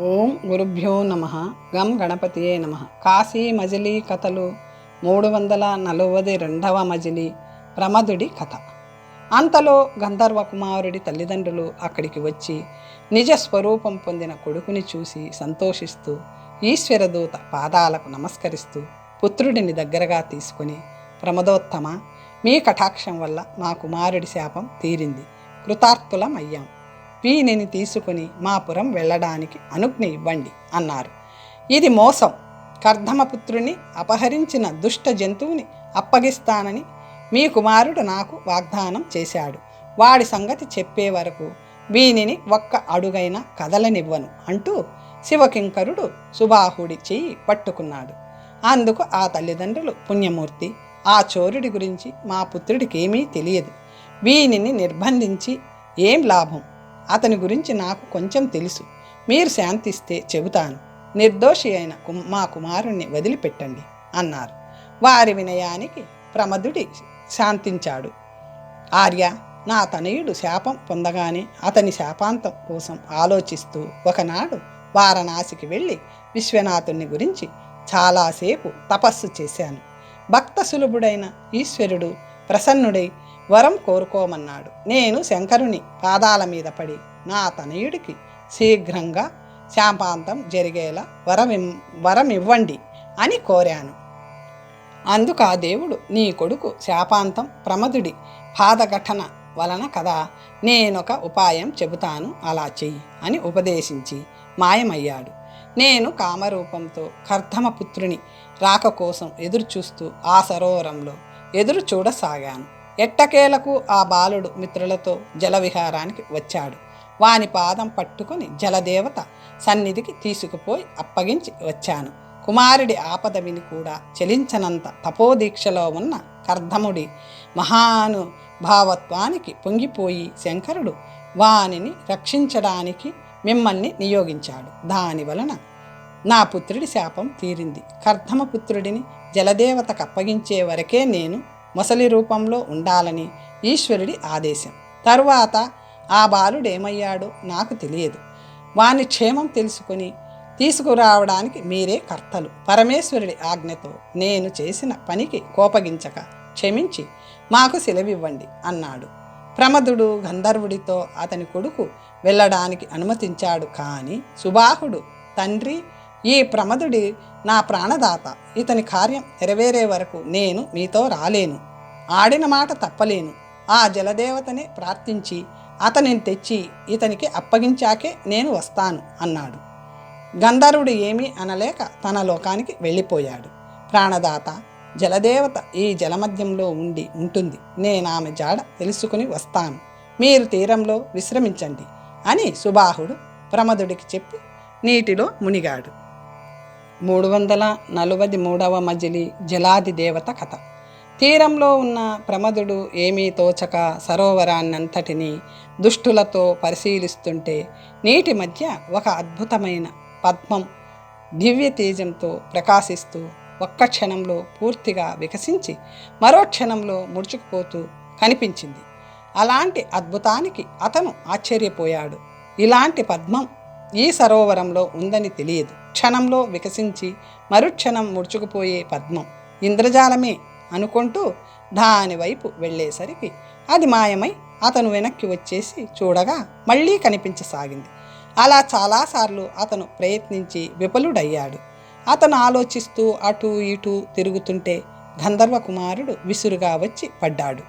ఓం గురుభ్యో నమ. గం గణపతియే నమ. కాశీ మజిలీ కథలు మూడు వందల నలభై రెండవ మజిలీ ప్రమదుడి కథ. అంతలో గంధర్వ కుమారుడి తల్లిదండ్రులు అక్కడికి వచ్చి నిజ స్వరూపం పొందిన కొడుకుని చూసి సంతోషిస్తూ ఈశ్వరదూత పాదాలకు నమస్కరిస్తూ పుత్రుడిని దగ్గరగా తీసుకొని ప్రమదోత్తమ మీ కటాక్షం వల్ల మా కుమారుడి శాపం తీరింది. కృతార్థులం అయ్యాం వీనిని తీసుకుని మాపురం వెళ్ళడానికి అనుజ్ఞ ఇవ్వండి అన్నారు. ఇది మోసం. కర్ధమపుత్రుని అపహరించిన దుష్ట జంతువుని అప్పగిస్తానని మీ కుమారుడు నాకు వాగ్దానం చేశాడు. వాడి సంగతి చెప్పే వరకు వీనిని ఒక్క అడుగైన కదలనివ్వను అంటూ శివకింకరుడు సుబాహుడి చెయ్యి పట్టుకున్నాడు. అందుకు ఆ తల్లిదండ్రులు పుణ్యమూర్తి ఆ చోరుడి గురించి మా పుత్రుడికేమీ తెలియదు. వీనిని నిర్బంధించి ఏం లాభం? అతని గురించి నాకు కొంచెం తెలుసు. మీరు శాంతిస్తే చెబుతాను. నిర్దోషి అయిన మా కుమారుణ్ణి వదిలిపెట్టండి అన్నారు. వారి వినయానికి ప్రమదుడి శాంతించాడు. ఆర్య నా తనయుడు శాపం పొందగానే అతని శాపాంతం కోసం ఆలోచిస్తూ ఒకనాడు వారణాసికి వెళ్ళి విశ్వనాథుని గురించి చాలాసేపు తపస్సు చేశాను. భక్త సులభుడైన ఈశ్వరుడు ప్రసన్నుడై వరం కోరుకోమన్నాడు. నేను శంకరుని పాదాల మీద పడి నా తనయుడికి శీఘ్రంగా శాపాంతం జరిగేలా వరం వరం ఇవ్వండి అని కోరాను. అందుకు ఆ దేవుడు నీ కొడుకు శాపాంతం ప్రమదుడి పాదఘటన వలన కదా నేనొక ఉపాయం చెబుతాను అలా చెయ్యి అని ఉపదేశించి మాయమయ్యాడు. నేను కామరూపంతో కర్ధమపుత్రుని రాక కోసం ఎదురు చూస్తూ ఆ సరోవరంలో ఎదురు చూడసాగాను ఎట్టకేలకు ఆ బాలుడు మిత్రులతో జలవిహారానికి వచ్చాడు. వాని పాదం పట్టుకుని జలదేవత సన్నిధికి తీసుకుపోయి అప్పగించి వచ్చాను. కుమారుడి ఆపద విని కూడా చలించనంత తపోదీక్షలో ఉన్న కర్ధముడి మహానుభావత్వానికి పొంగిపోయి శంకరుడు వానిని రక్షించడానికి మిమ్మల్ని నియోగించాడు. దాని వలన నా పుత్రుడి శాపం తీరింది. కర్ధమ పుత్రుడిని జలదేవతకు అప్పగించే వరకే నేను మొసలి రూపంలో ఉండాలని ఈశ్వరుడి ఆదేశం. తరువాత ఆ బాలుడేమయ్యాడో నాకు తెలియదు. వాని క్షేమం తెలుసుకుని తీసుకురావడానికి మీరే కర్తలు. పరమేశ్వరుడి ఆజ్ఞతో నేను చేసిన పనికి కోపగించక క్షమించి మాకు సెలవివ్వండి అన్నాడు. ప్రమదుడు గంధర్వుడితో అతని కొడుకు వెళ్ళడానికి అనుమతించాడు కానీ సుబాహుడు తండ్రి ఈ ప్రమదుడి నా ప్రాణదాత ఇతని కార్యం నెరవేరే వరకు నేను మీతో రాలేను. ఆడిన మాట తప్పలేను. ఆ జలదేవతనే ప్రార్థించి అతనిని తెచ్చి ఇతనికి అప్పగించాకే నేను వస్తాను అన్నాడు. గంధర్వుడు ఏమీ అనలేక తన లోకానికి వెళ్ళిపోయాడు. ప్రాణదాత జలదేవత ఈ జలమధ్యంలో ఉండి ఉంటుంది. నేను ఆమె జాడ తెలుసుకుని వస్తాను. మీరు తీరంలో విశ్రమించండి అని సుబాహుడు ప్రమదుడికి చెప్పి నీటిలో మునిగాడు. మూడు వందల నలభై మూడవ మజిలి జలాది దేవత కథ. తీరంలో ఉన్న ప్రమదుడు ఏమీ తోచక సరోవరాన్నంతటినీ దుష్టులతో పరిశీలిస్తుంటే నీటి మధ్య ఒక అద్భుతమైన పద్మం దివ్య తేజంతో ప్రకాశిస్తూ ఒక్క క్షణంలో పూర్తిగా వికసించి మరో క్షణంలో ముడుచుకుపోతూ కనిపించింది. అలాంటి అద్భుతానికి అతను ఆశ్చర్యపోయాడు. ఇలాంటి పద్మం ఈ సరోవరంలో ఉందని తెలియదు. క్షణంలో వికసించి మరుక్షణం ముడుచుకుపోయే పద్మం ఇంద్రజాలమే అనుకుంటూ దాని వైపు వెళ్ళేసరికి అది మాయమై అతను వెనక్కి వచ్చేసి చూడగా మళ్ళీ కనిపించసాగింది. అలా చాలాసార్లు అతను ప్రయత్నించి విఫలుడయ్యాడు. అతను ఆలోచిస్తూ అటూ ఇటూ తిరుగుతుంటే గంధర్వ కుమారుడు విసురుగా వచ్చి పడ్డాడు.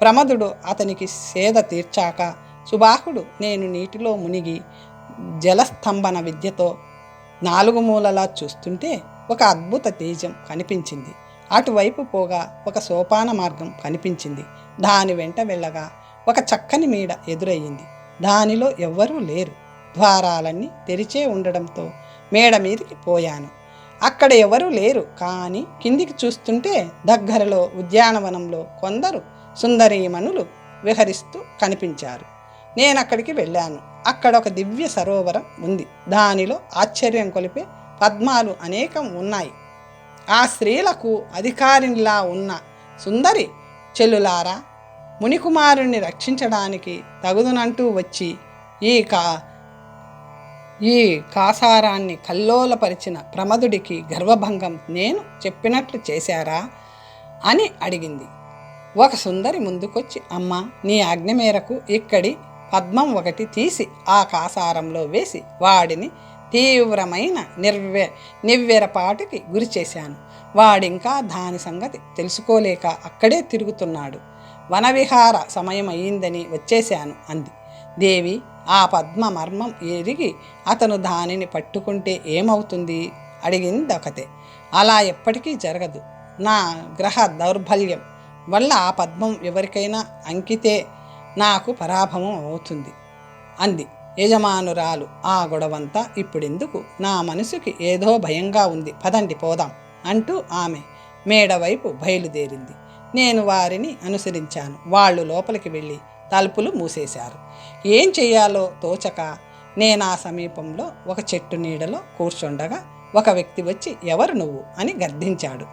ప్రమదుడు అతనికి సేద తీర్చాక సుబాహుడు నేను నీటిలో మునిగి జలస్తంభన విద్యతో నాలుగు మూలలా చూస్తుంటే ఒక అద్భుత తేజం కనిపించింది. అటువైపు పోగా ఒక సోపాన మార్గం కనిపించింది. దాని వెంట వెళ్ళగా ఒక చక్కని మీడ ఎదురయ్యింది. దానిలో ఎవ్వరూ లేరు. ద్వారాలన్నీ తెరిచే ఉండడంతో మేడ మీదకి పోయాను. అక్కడ ఎవరూ లేరు. కానీ కిందికి చూస్తుంటే దగ్గరలో ఉద్యానవనంలో కొందరు సుందరీమణులు విహరిస్తూ కనిపించారు. నేను అక్కడికి వెళ్ళాను. అక్కడ ఒక దివ్య సరోవరం ఉంది. దానిలో ఆశ్చర్యం కొలిపే పద్మాలు అనేకం ఉన్నాయి. ఆ స్త్రీలకు అధికారినిలా ఉన్న సుందరి చెల్లులారా మునికుమారుణ్ణి రక్షించడానికి తగుదునంటూ వచ్చి ఈ కా ఈ కాసారాన్ని కల్లోలపరిచిన ప్రమదుడికి గర్వభంగం నేను చెప్పినట్లు చేశారా? అని అడిగింది. ఒక సుందరి ముందుకొచ్చి అమ్మ నీ ఆజ్ఞ మేరకు ఇక్కడి పద్మం ఒకటి తీసి ఆ కాసారంలో వేసి వాడిని తీవ్రమైన నిర్వే నివ్వెరపాటుకి గురి చేశాను. వాడింకా దాని సంగతి తెలుసుకోలేక అక్కడే తిరుగుతున్నాడు. వనవిహార సమయం అయిందని వచ్చేశాను అంది. దేవి ఆ పద్మ మర్మం ఎరిగి అతను దానిని పట్టుకుంటే ఏమవుతుంది? అడిగింది ఒకతే అలా ఎప్పటికీ జరగదు. నా గ్రహ దౌర్బల్యం వల్ల ఆ పద్మం ఎవరికైనా అంకితే నాకు పరాభవం అవుతుంది అంది. యజమానురాలు ఆ గొడవంతా ఇప్పుడెందుకు? నా మనసుకి ఏదో భయంగా ఉంది. పదండి పోదాం అంటూ ఆమె మేడవైపు బయలుదేరింది. నేను వారిని అనుసరించాను. వాళ్ళు లోపలికి వెళ్ళి తలుపులు మూసేశారు. ఏం చేయాలో తోచక నేను ఆ సమీపంలో ఒక చెట్టు నీడలో కూర్చుండగా ఒక వ్యక్తి వచ్చి ఎవరు నువ్వు? అని గర్దించాడు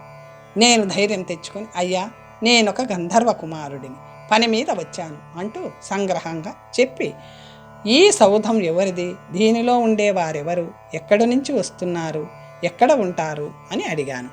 నేను ధైర్యం తెచ్చుకొని అయ్యా నేనొక గంధర్వ కుమారుడిని. పని మీద వచ్చాను అంటూ సంగ్రహంగా చెప్పి ఈ సౌధం ఎవరిది? దీనిలో ఉండే వారెవరు? ఎక్కడి నుంచి వస్తున్నారు? ఎక్కడ ఉంటారు? అని అడిగాను.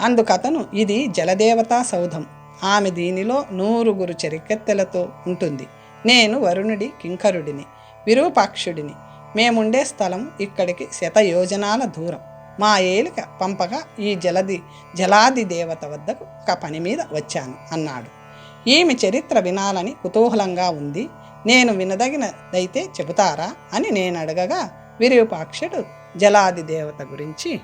అందుకతను ఇది జలదేవతా సౌధం. ఆమె దీనిలో నూరుగురు చెరికెత్తెలతో ఉంటుంది. నేను వరుణుడి కింకరుడిని విరూపాక్షుడిని. మేముండే స్థలం ఇక్కడికి శతయోజనాల దూరం. మా ఏలిక పంపగా ఈ జలది జలాది దేవత వద్దకు ఒక పని మీద వచ్చాను అన్నాడు. ఈమె చరిత్ర వినాలని కుతూహలంగా ఉంది. నేను వినదగినదైతే చెబుతారా అని నేను అడగగా విరూపాక్షుడు జలాది దేవత గురించి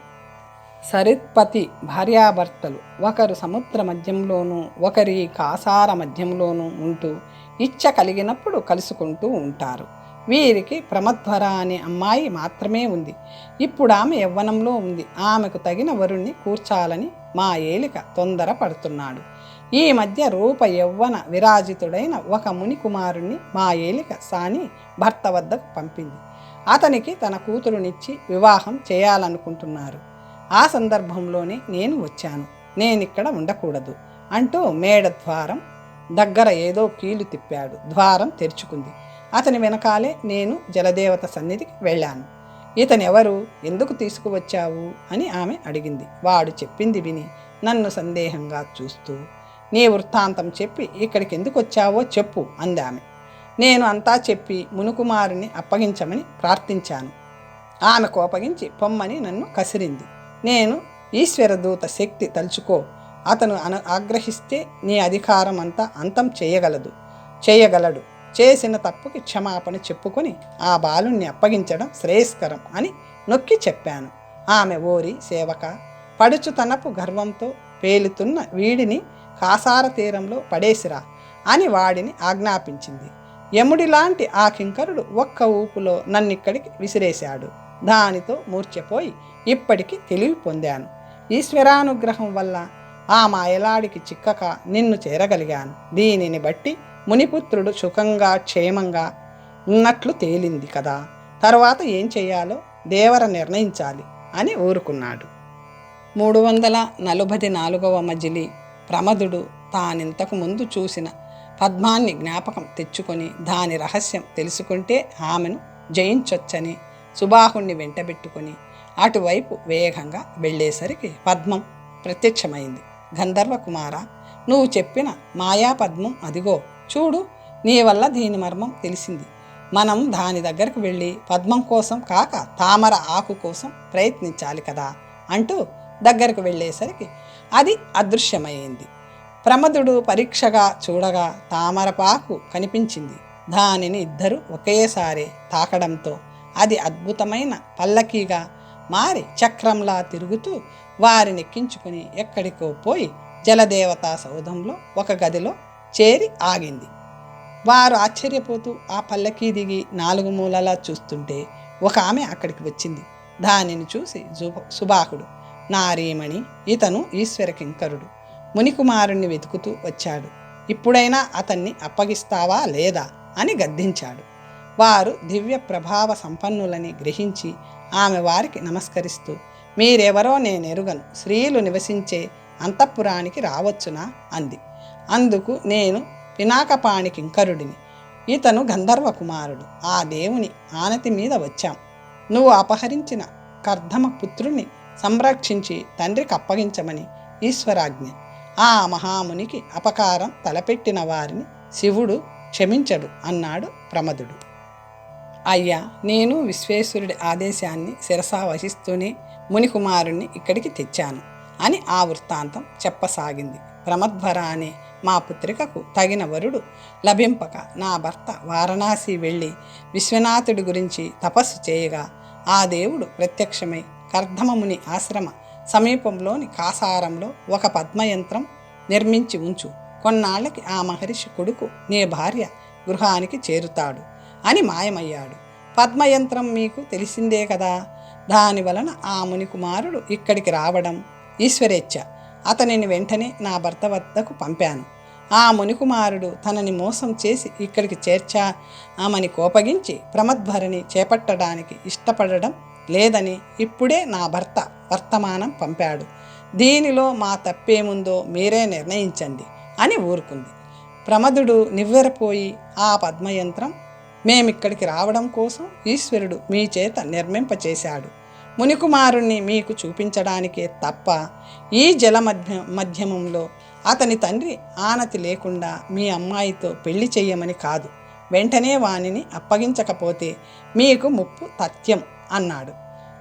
సరిత్పతి భార్యాభర్తలు ఒకరు సముద్ర మధ్యంలోనూ ఒకరి కాసార మధ్యంలోనూ ఉంటూ ఇచ్చ కలిగినప్పుడు కలుసుకుంటూ ఉంటారు. వీరికి ప్రమధ్వర అనే అమ్మాయి మాత్రమే ఉంది. ఇప్పుడు ఆమె యవ్వనంలో ఉంది. ఆమెకు తగిన వరుణ్ణి కూర్చాలని మా ఏలిక తొందర పడుతున్నాడు ఈ మధ్య రూప యవ్వన విరాజితుడైన ఒక ముని కుమారుణ్ణి మా ఏలిక సాని భర్త వద్దకు పంపింది. అతనికి తన కూతురునిచ్చి వివాహం చేయాలనుకుంటున్నారు. ఆ సందర్భంలోనే నేను వచ్చాను. నేనిక్కడ ఉండకూడదు అంటూ మేడ ద్వారం దగ్గర ఏదో కీలు తిప్పాడు. ద్వారం తెరుచుకుంది. అతని వెనకాలే నేను జలదేవత సన్నిధికి వెళ్ళాను. ఇతనెవరు? ఎందుకు తీసుకువచ్చావు? అని ఆమె అడిగింది. వాడు చెప్పింది విని నన్ను సందేహంగా చూస్తూ నీ వృత్తాంతం చెప్పి ఇక్కడికి ఎందుకు వచ్చావో చెప్పు అందామె. నేను అంతా చెప్పి మునుకుమారుని అప్పగించమని ప్రార్థించాను. ఆమె కోపగించి పొమ్మని నన్ను కసిరింది. నేను ఈశ్వరదూత శక్తి తలుచుకో అతను అన ఆగ్రహిస్తే నీ అధికారం అంతా అంతం చేయగలదు చేయగలడు. చేసిన తప్పుకి క్షమాపణ చెప్పుకొని ఆ బాలుణ్ణి అప్పగించడం శ్రేయస్కరం అని నొక్కి చెప్పాను. ఆమె ఓరి సేవక పడుచుతనపు గర్వంతో పేలుతున్న వీడిని కాసార తీరంలో పడేసిరా అని వాడిని ఆజ్ఞాపించింది. యముడిలాంటి ఆ కింకరుడు ఒక్క ఊపులో నన్నిక్కడికి విసిరేశాడు. దానితో మూర్ఛపోయి ఇప్పటికి తెలివి పొందాను. ఈశ్వరానుగ్రహం వల్ల ఆ మాయలాడికి చిక్కక నిన్ను చేరగలిగాను. దీనిని బట్టి మునిపుత్రుడు సుఖంగా క్షేమంగా ఉన్నట్లు తేలింది కదా. తర్వాత ఏం చేయాలో దేవర నిర్ణయించాలి అని ఊరుకున్నాడు. మూడు వందల నలభై నాలుగవ మజిలి ప్రమదుడు తానింతకు ముందు చూసిన పద్మాన్ని జ్ఞాపకం తెచ్చుకొని దాని రహస్యం తెలుసుకుంటే ఆమెను జయించొచ్చని సుబాహుణ్ణి వెంటబెట్టుకొని అటువైపు వేగంగా వెళ్ళేసరికి పద్మం ప్రత్యక్షమైంది. గంధర్వ కుమార నువ్వు చెప్పిన మాయా పద్మం అదిగో చూడు నీ వల్ల దీని మర్మం తెలిసింది. మనం దాని దగ్గరకు వెళ్ళి పద్మం కోసం కాక తామర ఆకు కోసం ప్రయత్నించాలి కదా అంటూ దగ్గరకు వెళ్ళేసరికి అది అదృశ్యమైంది ప్రమదుడు పరీక్షగా చూడగా తామరపాకు కనిపించింది. దానిని ఇద్దరు ఒకేసారి తాకడంతో అది అద్భుతమైన పల్లకీగా మారి చక్రంలా తిరుగుతూ వారినెక్కించుకుని ఎక్కడికో పోయి జలదేవతా సౌధంలో ఒక గదిలో చేరి ఆగింది. వారు ఆశ్చర్యపోతూ ఆ పల్లకీ దిగి నాలుగు మూలలా చూస్తుంటే ఒక ఆమె అక్కడికి వచ్చింది. దానిని చూసి సుబాహుడు నారీమణి ఇతను ఈశ్వర కింకరుడు మునికుమారుణ్ణి వెతుకుతూ వచ్చాడు. ఇప్పుడైనా అతన్ని అప్పగిస్తావా లేదా? అని గద్దించాడు. వారు దివ్య ప్రభావ సంపన్నులని గ్రహించి ఆమె వారికి నమస్కరిస్తూ మీరెవరో నేనెరుగను స్త్రీలు నివసించే అంతఃపురానికి రావచ్చునా అంది. అందుకు నేను పినాకపాణి కింకరుడిని ఇతను గంధర్వ కుమారుడు ఆ దేవుని ఆనతి మీద వచ్చాం. నువ్వు అపహరించిన కర్ధమ పుత్రుని సంరక్షించి తండ్రికి అప్పగించమని ఈశ్వరాజ్ఞ. ఆ మహామునికి అపకారం తలపెట్టిన వారిని శివుడు క్షమించడు అన్నాడు ప్రమదుడు. అయ్యా నేను విశ్వేశ్వరుడి ఆదేశాన్ని శిరసా వహిస్తూనే మునికుమారుణ్ణి ఇక్కడికి తెచ్చాను అని ఆ వృత్తాంతం చెప్పసాగింది. ప్రమద్వర అనే మా పుత్రికకు తగిన వరుడు లభింపక నా భర్త వారణాసి వెళ్ళి విశ్వనాథుడి గురించి తపస్సు చేయగా ఆ దేవుడు ప్రత్యక్షమై కర్ధమముని ఆశ్రమ సమీపంలోని కాసారంలో ఒక పద్మయంత్రం నిర్మించి ఉంచు. కొన్నాళ్ళకి ఆ మహర్షి కొడుకు నీ భార్య గృహానికి చేరుతాడు అని మాయమయ్యాడు. పద్మయంత్రం మీకు తెలిసిందే కదా? దాని వలన ఆ ముని కుమారుడు ఇక్కడికి రావడం ఈశ్వరేచ్ఛ. అతనిని వెంటనే నా భర్త వద్దకు పంపాను. ఆ మునికుమారుడు తనని మోసం చేసి ఇక్కడికి చేర్చా? ఆమెని కోపగించి ప్రమద్భరిని చేపట్టడానికి ఇష్టపడడం లేదని ఇప్పుడే నా భర్త వర్తమానం పంపాడు. దీనిలో మా తప్పేముందో మీరే నిర్ణయించండి అని ఊరుకుంది. ప్రమదుడు నివ్వెరపోయి ఆ పద్మయంత్రం మేమిక్కడికి రావడం కోసం ఈశ్వరుడు మీ చేత నిర్మింపచేశాడు. మునికుమారుణ్ణి మీకు చూపించడానికే తప్ప ఈ జల మధ్య మధ్యమంలో అతని తండ్రి ఆనతి లేకుండా మీ అమ్మాయితో పెళ్ళి చెయ్యమని కాదు. వెంటనే వానిని అప్పగించకపోతే మీకు ముప్పు తథ్యం. అన్నాడు.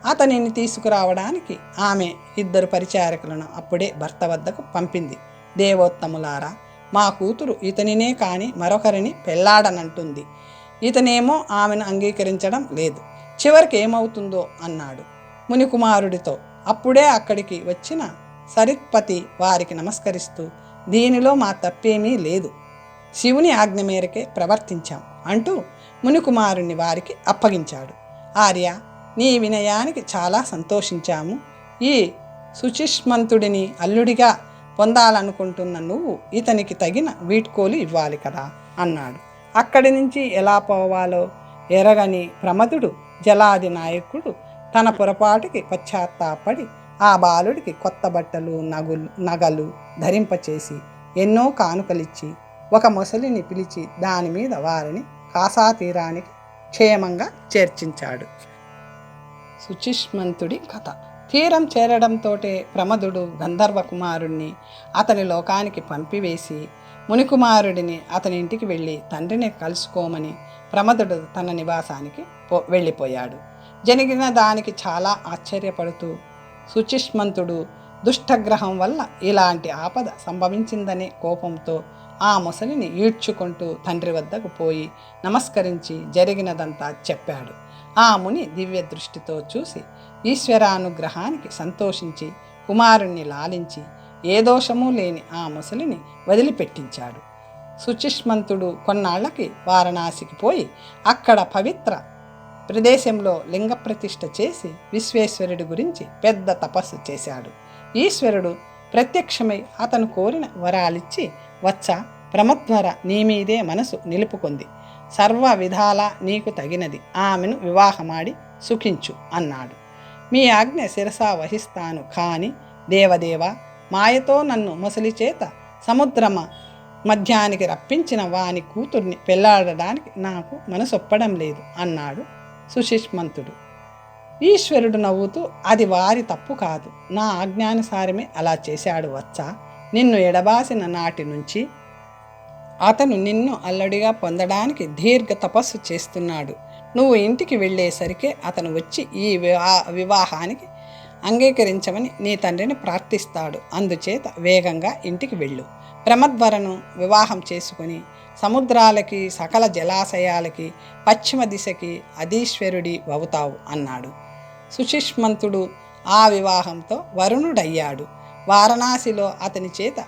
అతనిని తీసుకురావడానికి ఆమె ఇద్దరు పరిచారకులను అప్పుడే భర్త వద్దకు పంపింది. దేవోత్తములారా మా కూతురు ఇతనినే కాని మరొకరిని పెళ్ళాడనంటుంది. ఇతనేమో ఆమెను అంగీకరించడం లేదు. చివరికి ఏమవుతుందో అన్నాడు మునికుమారుడితో. అప్పుడే అక్కడికి వచ్చిన సరిత్పతి వారికి నమస్కరిస్తూ దీనిలో మా తప్పేమీ లేదు. శివుని ఆజ్ఞ మేరకే ప్రవర్తించాం అంటూ మునికుమారుణ్ణి వారికి అప్పగించాడు. ఆర్య నీ వినయానికి చాలా సంతోషించాము. ఈ శుచిష్మంతుడిని అల్లుడిగా పొందాలనుకుంటున్న నువ్వు ఇతనికి తగిన వీడ్కోలు ఇవ్వాలి కదా అన్నాడు. అక్కడి నుంచి ఎలా పోవాలో ఎరగని ప్రమదుడు జలాది నాయకుడు తన పొరపాటుకి పశ్చాత్తాపడి ఆ బాలుడికి కొత్త బట్టలు నగులు నగలు ధరింపచేసి ఎన్నో కానుకలిచ్చి ఒక మొసలిని పిలిచి దాని మీద వారిని కాసాతీరానికి క్షేమంగా చేర్చించాడు. సుచిష్మంతుడి కథ. తీరం చేరడంతోటే ప్రమదుడు గంధర్వ కుమారుణ్ణి అతని లోకానికి పంపివేసి మునికుమారుడిని అతని ఇంటికి వెళ్ళి తండ్రిని కలుసుకోమని ప్రమదుడు తన నివాసానికి పో వెళ్ళిపోయాడు. జరిగిన దానికి చాలా ఆశ్చర్యపడుతూ సుచిష్మంతుడు దుష్టగ్రహం వల్ల ఇలాంటి ఆపద సంభవించిందనే కోపంతో ఆ ముసలిని ఈడ్చుకుంటూ తండ్రి వద్దకు పోయి నమస్కరించి జరిగినదంతా చెప్పాడు. ఆ ముని దివ్య దృష్టితో చూసి ఈశ్వరానుగ్రహానికి సంతోషించి కుమారుణ్ణి లాలించి ఏ దోషమూ లేని ఆ ముసలిని వదిలిపెట్టించాడు. సుచిష్మంతుడు కొన్నాళ్ళకి వారణాసికి పోయి అక్కడ పవిత్ర ప్రదేశంలో లింగ ప్రతిష్ఠ చేసి విశ్వేశ్వరుడి గురించి పెద్ద తపస్సు చేశాడు. ఈశ్వరుడు ప్రత్యక్షమై అతను కోరిన వరాలిచ్చి వచ్చ ప్రమద్వర నీ మీదే మనసు నిలుపుకుంది. సర్వ విధాలా నీకు తగినది. ఆమెను వివాహమాడి సుఖించు అన్నాడు. మీ ఆజ్ఞ శిరసా వహిస్తాను కాని దేవదేవ మాయతో నన్ను ముసలి చేత సముద్రమ మధ్యానికి రప్పించిన వాని కూతుర్ని పెళ్ళాడడానికి నాకు మనసొప్పడం లేదు అన్నాడు సుషిష్మంతుడు ఈశ్వరుడు నవ్వుతూ అది వారి తప్పు కాదు. నా ఆజ్ఞానుసారమే అలా చేశాడు వచ్చా నిన్ను ఎడబాసిన నాటి నుంచి అతను నిన్ను అల్లడిగా పొందడానికి దీర్ఘ తపస్సు చేస్తున్నాడు. నువ్వు ఇంటికి వెళ్ళేసరికి అతను వచ్చి ఈ వివా వివాహానికి అంగీకరించమని నీ తండ్రిని ప్రార్థిస్తాడు. అందుచేత వేగంగా ఇంటికి వెళ్ళు. ప్రమద్వరను వివాహం చేసుకుని సముద్రాలకి సకల జలాశయాలకి పశ్చిమ దిశకి అధీశ్వరుడి అవుతావు అన్నాడు. సుషిష్మంతుడు ఆ వివాహంతో వరుణుడయ్యాడు. వారణాసిలో అతని చేత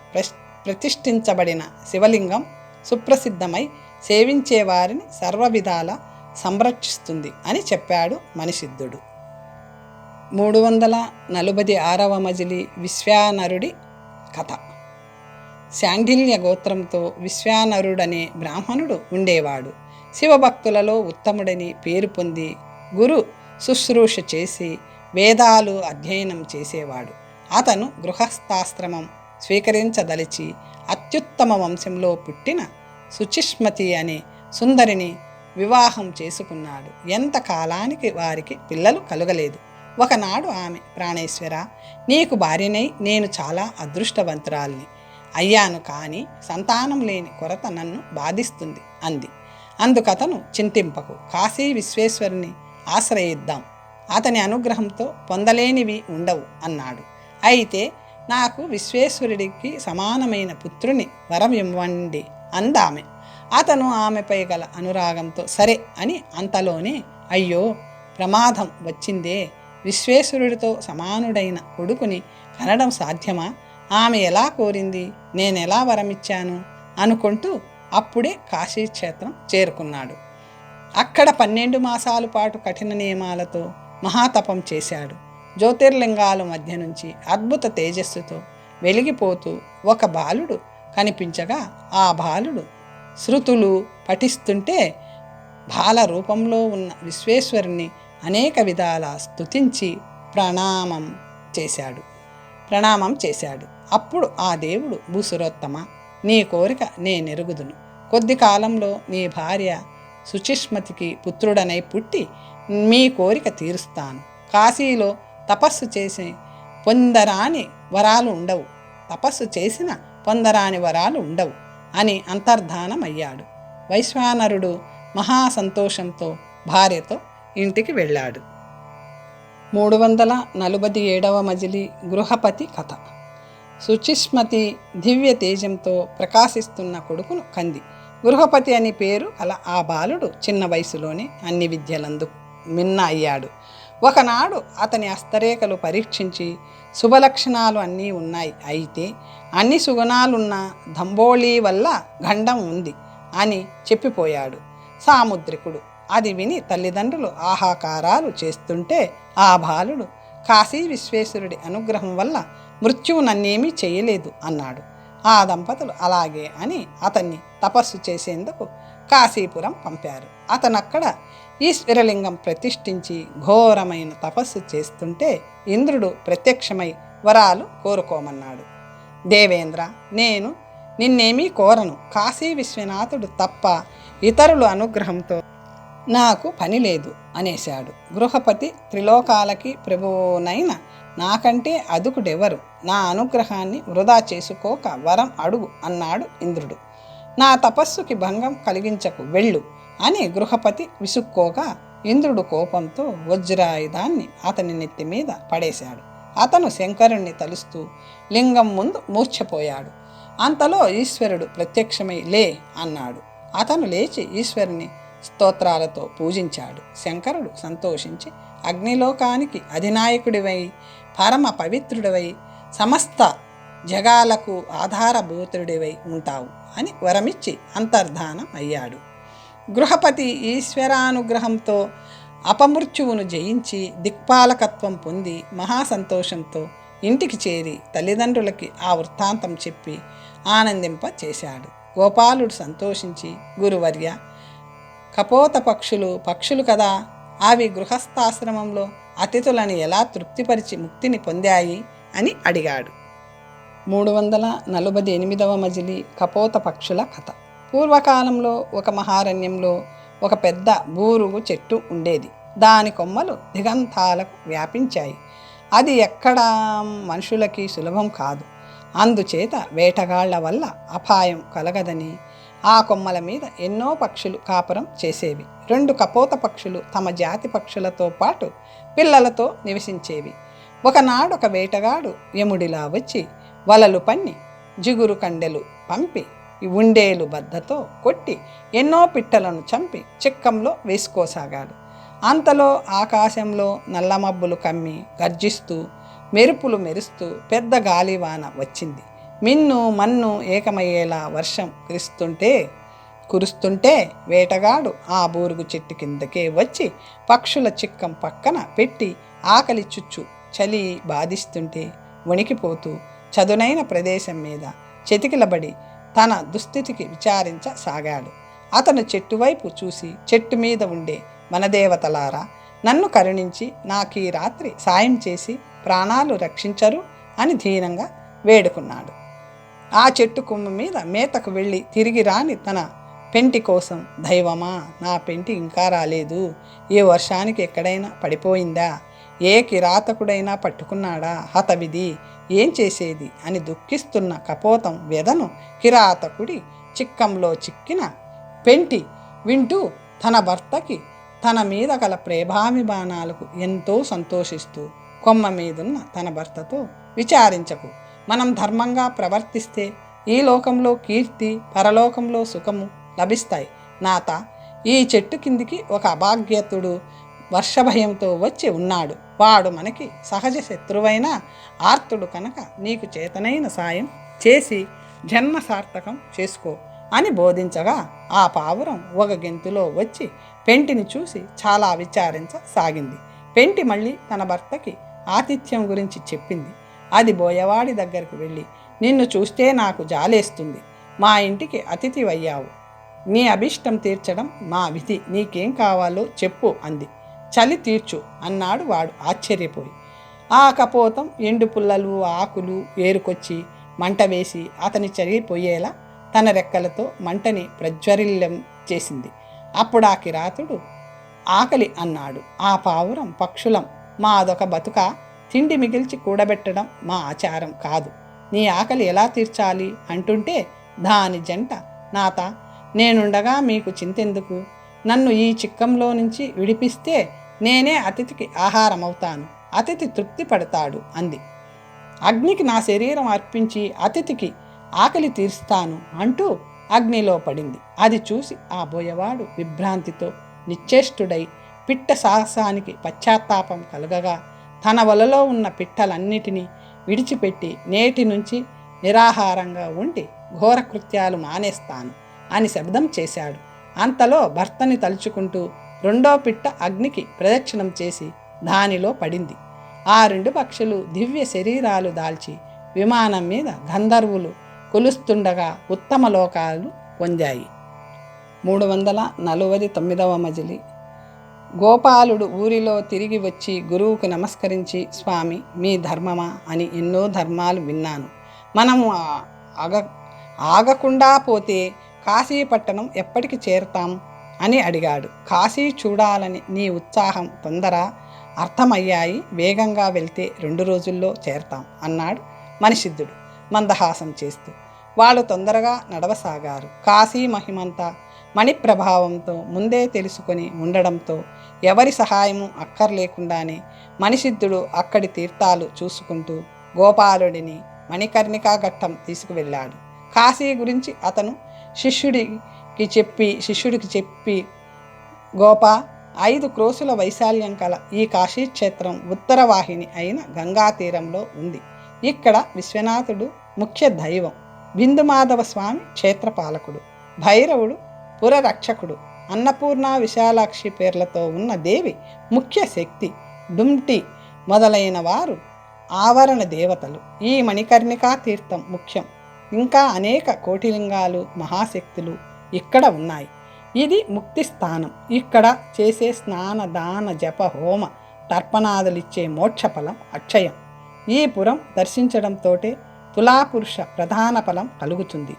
ప్రతిష్ఠించబడిన శివలింగం సుప్రసిద్ధమై సేవించే వారిని సర్వవిధాల సంరక్షిస్తుంది అని చెప్పాడు మనిషిద్ధుడు మూడు వందల నలభై ఆరవ మజిలి విశ్వానరుడి కథ. శాండిల్య గోత్రంతో విశ్వానరుడనే బ్రాహ్మణుడు ఉండేవాడు. శివభక్తులలో ఉత్తముడని పేరు పొంది గురు శుశ్రూష చేసి వేదాలు అధ్యయనం చేసేవాడు. అతను గృహస్థాశ్రమం స్వీకరించదలిచి అత్యుత్తమ వంశంలో పుట్టిన సుచిష్మతి అనే సుందరిని వివాహం చేసుకున్నాడు. ఎంత కాలానికి వారికి పిల్లలు కలుగలేదు. ఒకనాడు ఆమె ప్రాణేశ్వర నీకు భార్యనై నేను చాలా అదృష్టవంతురాల్ని. అయ్యాను కానీ సంతానం లేని కొరత నన్ను బాధిస్తుంది అంది. అందుకతను చింతింపకు. కాశీ విశ్వేశ్వరుని ఆశ్రయిద్దాం. అతని అనుగ్రహంతో పొందలేనివి ఉండవు అన్నాడు. అయితే నాకు విశ్వేశ్వరుడికి సమానమైన పుత్రుని వరం ఇవ్వండి అందామె. అతను ఆమెపై గల అనురాగంతో సరే అని అంతలోనే అయ్యో ప్రమాదం వచ్చిందే. విశ్వేశ్వరుడితో సమానుడైన కొడుకుని కనడం సాధ్యమా? ఆమె ఎలా కోరింది? నేనెలా వరమిచ్చాను? అనుకుంటూ అప్పుడే కాశీక్షేత్రం చేరుకున్నాడు. అక్కడ పన్నెండు మాసాల పాటు కఠిన నియమాలతో మహాతపం చేశాడు. జ్యోతిర్లింగాల మధ్య నుంచి అద్భుత తేజస్సుతో వెలిగిపోతూ ఒక బాలుడు కనిపించగా ఆ బాలుడు శృతులు పఠిస్తుంటే బాల రూపంలో ఉన్న విశ్వేశ్వరుని అనేక విధాల స్తుతించి ప్రణామం చేశాడు. ప్రణామం చేశాడు. అప్పుడు ఆ దేవుడు భూసురోత్తమ నీ కోరిక నేనెరుగుదును కొద్ది కాలంలో నీ భార్య సుచిష్మతికి పుత్రుడనై పుట్టి మీ కోరిక తీరుస్తాను. కాశీలో తపస్సు చేసి పొందరాని వరాలు ఉండవు. తపస్సు చేసిన పొందరాని వరాలు ఉండవు అని అంతర్ధానమయ్యాడు. వైశ్వానరుడు మహాసంతోషంతో భార్యతో ఇంటికి వెళ్ళాడు. మూడు వందల నలభై ఏడవ మజిలి గృహపతి కథ. సుచిష్మతి దివ్య తేజంతో ప్రకాశిస్తున్న కొడుకును కంది. గృహపతి అని పేరు అలా ఆ బాలుడు చిన్న వయసులోనే అన్ని విద్యలందు మిన్న అయ్యాడు. ఒకనాడు అతని హస్తరేఖలు పరీక్షించి శుభలక్షణాలు అన్నీ ఉన్నాయి. అయితే అన్ని సుగుణాలున్న దంబోళీ వల్ల గండం ఉంది అని చెప్పిపోయాడు సాముద్రికుడు. అది విని తల్లిదండ్రులు ఆహాకారాలు చేస్తుంటే ఆ బాలుడు కాశీ విశ్వేశ్వరుడి అనుగ్రహం వల్ల మృత్యువు నన్నేమీ చేయలేదు అన్నాడు. ఆ దంపతులు అలాగే అని అతన్ని తపస్సు చేసేందుకు కాశీపురం పంపారు. అతనక్కడ ఈశ్వరలింగం ప్రతిష్ఠించి ఘోరమైన తపస్సు చేస్తుంటే ఇంద్రుడు ప్రత్యక్షమై వరాలు కోరుకోమన్నాడు. దేవేంద్ర నేను నిన్నేమీ కోరను. కాశీ విశ్వనాథుడు తప్ప ఇతరుల అనుగ్రహంతో నాకు పని లేదు అనేశాడు. గృహపతి త్రిలోకాలకి ప్రభువునైన నాకంటే అదుకుడెవరు నా అనుగ్రహాన్ని వృధా చేసుకోక వరం అడుగు అన్నాడు ఇంద్రుడు. నా తపస్సుకి భంగం కలిగించకు వెళ్ళు. అని గృహపతి విసుక్కోగా ఇంద్రుడు కోపంతో వజ్రాయుధాన్ని అతని నెత్తి మీద పడేశాడు. అతను శంకరుణ్ణి తలుస్తూ లింగం ముందు మూర్ఛపోయాడు. అంతలో ఈశ్వరుడు ప్రత్యక్షమై లే అన్నాడు. అతను లేచి ఈశ్వరుని స్తోత్రాలతో పూజించాడు. శంకరుడు సంతోషించి అగ్నిలోకానికి అధినాయకుడివై పరమ పవిత్రుడివై సమస్త జగాలకు ఆధారభూతుడివై ఉంటావు అని వరమిచ్చి అంతర్ధానం అయ్యాడు గృహపతి ఈశ్వరానుగ్రహంతో అపమృత్యువును జయించి దిక్పాలకత్వం పొంది మహాసంతోషంతో ఇంటికి చేరి తల్లిదండ్రులకి ఆ వృత్తాంతం చెప్పి ఆనందింప చేశాడు. గోపాలుడు సంతోషించి గురువర్య కపోత పక్షులు పక్షులు కదా అవి గృహస్థాశ్రమంలో అతిథులను ఎలా తృప్తిపరిచి ముక్తిని పొందాయి? అని అడిగాడు. మూడు వందల నలభై ఎనిమిదవ మజిలి కపోత పక్షుల కథ. పూర్వకాలంలో ఒక మహారణ్యంలో ఒక పెద్ద బూరుగు చెట్టు ఉండేది. దాని కొమ్మలు దిగంతాలకు వ్యాపించాయి. అది ఎక్కడా మనుషులకి సులభం కాదు. అందుచేత వేటగాళ్ళ వల్ల అపాయం కలగదని ఆ కొమ్మల మీద ఎన్నో పక్షులు కాపురం చేసేవి. రెండు కపోత పక్షులు తమ జాతి పక్షులతో పాటు పిల్లలతో నివసించేవి. ఒకనాడు ఒక వేటగాడు యముడిలా వచ్చి వలలు పన్ని జిగురు కండెలు పంపి ఉండేలు బద్దతో కొట్టి ఎన్నో పిట్టలను చంపి చిక్కంలో వేసుకోసాగాడు. అంతలో ఆకాశంలో నల్లమబ్బులు కమ్మి గర్జిస్తూ మెరుపులు మెరుస్తూ పెద్ద గాలివాన వచ్చింది. మిన్ను మన్ను ఏకమయ్యేలా వర్షం కురుస్తుంటే కురుస్తుంటే వేటగాడు ఆ బూరుగు చెట్టు కిందకే వచ్చి పక్షుల చిక్కం పక్కన పెట్టి ఆకలి చుచ్చు చలి బాధిస్తుంటే వణికిపోతూ చదునైన ప్రదేశం మీద చెతికిలబడి తన దుస్థితికి విచారించసాగాడు. అతను చెట్టు వైపు చూసి చెట్టు మీద ఉండే మనదేవతలారా నన్ను కరుణించి నాకు ఈ రాత్రి సాయం చేసి ప్రాణాలు రక్షించరు అని ధీనంగా వేడుకున్నాడు. ఆ చెట్టు కొమ్మ మీద మేతకు వెళ్ళి తిరిగి రాని తన పెంటి కోసం దైవమా నా పెంటి ఇంకా రాలేదు. ఈ వర్షానికి ఎక్కడైనా పడిపోయిందా? ఏ కిరాతకుడైనా పట్టుకున్నాడా? హతవిధి ఏం చేసేది అని దుఃఖిస్తున్న కపోతం వెదను కిరాతకుడి చిక్కంలో చిక్కిన పెంటి వింటూ తన భర్తకి తన మీద గల ప్రేమాభిమానాలకు ఎంతో సంతోషిస్తూ కొమ్మ మీదున్న తన భర్తతో విచారించకు. మనం ధర్మంగా ప్రవర్తిస్తే ఈ లోకంలో కీర్తి పరలోకంలో సుఖము లభిస్తాయి. నాత ఈ చెట్టు కిందికి ఒక అభాగ్యతుడు వర్షభయంతో వచ్చి ఉన్నాడు. వాడు మనకి సహజ శత్రువైన ఆర్తుడు కనుక నీకు చేతనైన సాయం చేసి జన్మ సార్థకం చేసుకో అని బోధించగా ఆ పావురం ఒక గెంతులో వచ్చి పెంటిని చూసి చాలా విచారించసాగింది. పెంటి మళ్ళీ తన భర్తకి ఆతిథ్యం గురించి చెప్పింది. అది బోయవాడి దగ్గరికి వెళ్ళి నిన్ను చూస్తే నాకు జాలేస్తుంది. మా ఇంటికి అతిథి అయ్యావు నీ అభిష్టం తీర్చడం మా విధి. నీకేం కావాలో చెప్పు అంది. చలి తీర్చు అన్నాడు వాడు ఆశ్చర్యపోయి. ఆ కపోతం ఎండు పుల్లలు ఆకులు ఏరుకొచ్చి మంట వేసి అతని చరిగిపోయేలా తన రెక్కలతో మంటని ప్రజ్వరిల్లం చేసింది. అప్పుడు ఆ కిరాతుడు ఆకలి అన్నాడు. ఆ పావురం పక్షులం. మా అదొక బతుక. తిండి మిగిల్చి కూడబెట్టడం మా ఆచారం కాదు. నీ ఆకలి ఎలా తీర్చాలి? అంటుంటే దాని జంట నాత నేనుండగా మీకు చింతెందుకు? నన్ను ఈ చిక్కంలో నుంచి విడిపిస్తే నేనే అతిథికి ఆహారం అవుతాను అతిథి తృప్తి పడతాడు అంది. అగ్నికి నా శరీరం అర్పించి అతిథికి ఆకలి తీరుస్తాను అంటూ అగ్నిలో పడింది. అది చూసి ఆ బోయవాడు విభ్రాంతితో నిశ్చేష్టుడై పిట్ట సాహసానికి పశ్చాత్తాపం కలగగా తన వలలో ఉన్న పిట్టలన్నిటినీ విడిచిపెట్టి నేటి నుంచి నిరాహారంగా ఉండి ఘోర కృత్యాలు మానేస్తాను అని శబ్దం చేశాడు. అంతలో భర్తని తలుచుకుంటూ రెండో పిట్ట అగ్నికి ప్రదక్షిణం చేసి దానిలో పడింది. ఆ రెండు పక్షులు దివ్య శరీరాలు దాల్చి విమానం మీద గంధర్వులు కొలుస్తుండగా ఉత్తమ లోకాలు పొందాయి. మూడు వందల నలభై తొమ్మిదవ మజిలి. గోపాలుడు ఊరిలో తిరిగి వచ్చి గురువుకు నమస్కరించి స్వామి మీ ధర్మమా అని ఎన్నో ధర్మాలు విన్నాను. మనము ఆగ ఆగకుండా పోతే కాశీపట్టణం ఎప్పటికి చేరతాం? అని అడిగాడు. కాశీ చూడాలని నీ ఉత్సాహం తొందర అర్థమయ్యాయి. వేగంగా వెళ్తే రెండు రోజుల్లో చేరతాం అన్నాడు మనిషిద్ధుడు మందహాసం చేస్తూ. వాళ్ళు తొందరగా నడవసాగారు. కాశీ మహిమంతా మణి ప్రభావంతో ముందే తెలుసుకొని ఉండడంతో ఎవరి సహాయము అక్కర్లేకుండానే మణిసిద్ధుడు అక్కడి తీర్థాలు చూసుకుంటూ గోపాలుడిని మణికర్ణికా ఘట్టం తీసుకువెళ్ళాడు. కాశీ గురించి అతను కి చెప్పి శిష్యుడికి చెప్పి గోప ఐదు క్రోసుల వైశాల్యం కల ఈ కాశీక్షేత్రం ఉత్తరవాహిని అయిన గంగా తీరంలో ఉంది. ఇక్కడ విశ్వనాథుడు ముఖ్య దైవం బిందుమాధవ స్వామి క్షేత్రపాలకుడు భైరవుడు పురరక్షకుడు అన్నపూర్ణ విశాలాక్షి పేర్లతో ఉన్న దేవి ముఖ్య శక్తి డుమ్టి మొదలైన వారు ఆవరణ దేవతలు. ఈ మణికర్ణికా తీర్థం ముఖ్యం. ఇంకా అనేక కోటిలింగాలు మహాశక్తులు ఇక్కడ ఉన్నాయి. ఇది ముక్తి స్థానం. ఇక్కడ చేసే స్నాన దాన జప హోమ తర్పణాదులిచ్చే మోక్షఫలం అక్షయం. ఈ పురం దర్శించడంతోటే తులాపురుష ప్రధాన ఫలం కలుగుతుంది.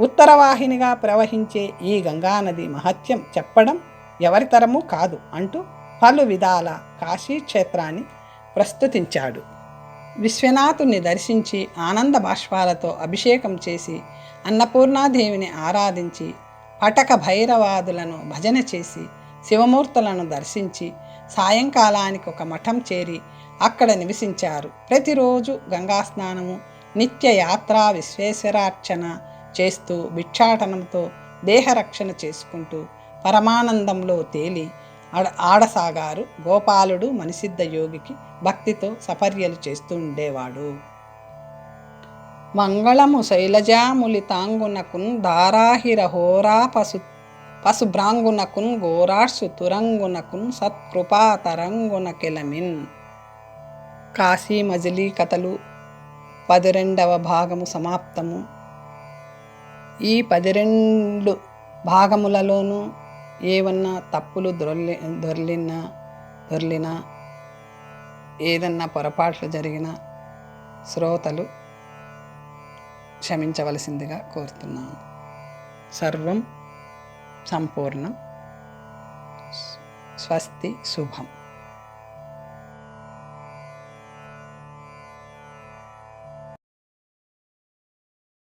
ఉత్తరవాహినిగా ప్రవహించే ఈ గంగానది మహత్యం చెప్పడం ఎవరితరము కాదు అంటూ పలు విధాల కాశీక్షేత్రాన్ని ప్రస్తుతించాడు. విశ్వనాథుని దర్శించి ఆనంద బాష్పాలతో అభిషేకం చేసి అన్నపూర్ణాదేవిని ఆరాధించి పటక భైరవాదులను భజన చేసి శివమూర్తులను దర్శించి సాయంకాలానికి ఒక మఠం చేరి అక్కడ నివసించారు. ప్రతిరోజు గంగా స్నానము నిత్య యాత్రా విశ్వేశ్వరార్చన చేస్తూ భిక్షాటనంతో దేహరక్షణ చేసుకుంటూ పరమానందంలో తేలి ఆడ ఆడసాగారు. గోపాలుడు మనిసిద్ధ యోగికి భక్తితో సపర్యలు చేస్తూ ఉండేవాడు. మంగళము శైలజాములితాంగునకున్ దారాహిర హోరా పశు పశుభ్రాంగునకున్ గోరార్సు తురంగునకున్ సత్కృపా తరంగున కెలమిన్. కాశీ మజిలీ కథలు పదిరెండవ భాగము సమాప్తము. ఈ పదిరెండు భాగములలోనూ ఏమన్నా తప్పులు దొరలి దొర్లినా దొర్లినా ఏదన్నా పొరపాట్లు జరిగిన శ్రోతలు క్షమించవలసిందిగా కోరుతున్నాను. సర్వం సంపూర్ణం. స్వస్తి శుభం.